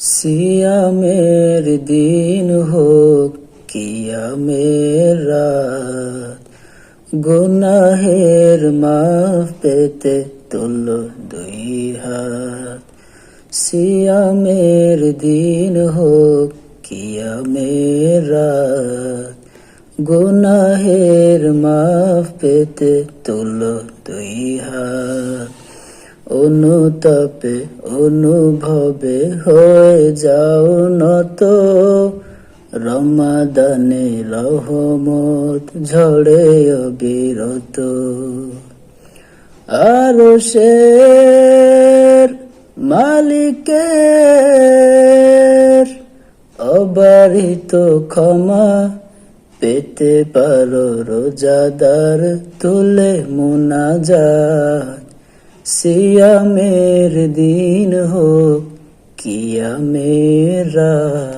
সিয়ামের দিন হোক, কিয়ামের রাত। গুনাহের মাফ পেতে তুল দুই হাত। সিয়ামের দিন হোক, কিয়ামের রাত। গুনাহের মাফ পেতে তুল দুই হাত। অনুতাপে, অনুভবে হয়ে যাও নত। রমাদানে রহমত ঝড়ে অবিরত। আরও শের মালিকের অবারিত ক্ষমা পেতে পারো রোজাদার তুলে মুনাজাত। সিয়ামের দিন হোক কিয়ামের রাত